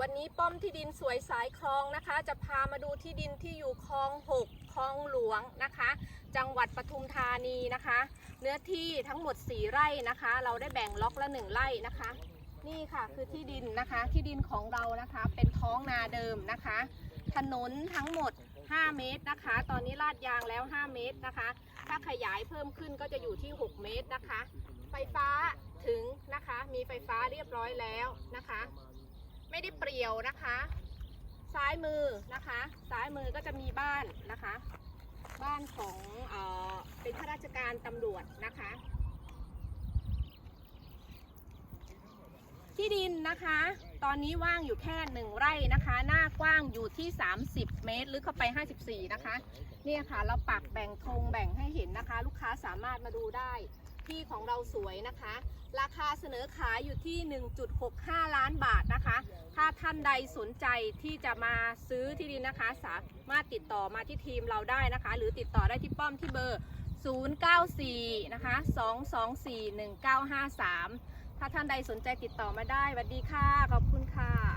วันนี้ป้อมที่ดินสวยสายคลองนะคะ จะพามาดูที่ดินที่อยู่คลอง6คลองหลวงนะคะ จังหวัดปทุมธานีนะคะ เนื้อที่ทั้งหมด4ไร่นะคะ เราได้แบ่งล็อกละ1ไร่นะคะ นี่ค่ะคือที่ดินนะคะ ที่ดินของเรานะคะเป็นท้องนาเดิมนะคะ ถนนทั้งหมด 5 เมตรนะคะ ตอนนี้ลาดยางแล้ว 5 เมตรนะคะ ถ้าขยายเพิ่มขึ้นก็จะอยู่ที่ 6 เมตรนะคะ ไฟฟ้าถึงนะคะ มีไฟฟ้าเรียบร้อยแล้วนะคะ ไม่ได้เปรี่ยวนะคะ ซ้ายมือนะคะ ซ้ายมือก็จะมีบ้านนะคะ บ้านของเออเป็นข้าราชการตำรวจนะคะ ที่ดินนะคะ ตอนนี้ว่างอยู่แค่หนึ่งไร่นะคะ หน้ากว้างอยู่ที่ 30 เมตร ลึกเข้าไป 54 นะคะ เนี่ยค่ะเราปักแบ่งธงแบ่งให้เห็นนะคะ ลูกค้าสามารถมาดูได้ที่ของเราสวยนะคะ ราคาเสนอขายอยู่ที่ 1.65 ล้านบาทนะคะ ถ้าท่านใดสนใจที่จะมาซื้อที่ดินนะคะ สามารถติดต่อมาที่ทีมเราได้นะคะ หรือติดต่อได้ที่ป้อมที่เบอร์ 094 นะคะ 224 1953 ถ้าท่านใดสนใจติดต่อมาได้สวัสดีค่ะ ขอบคุณค่ะ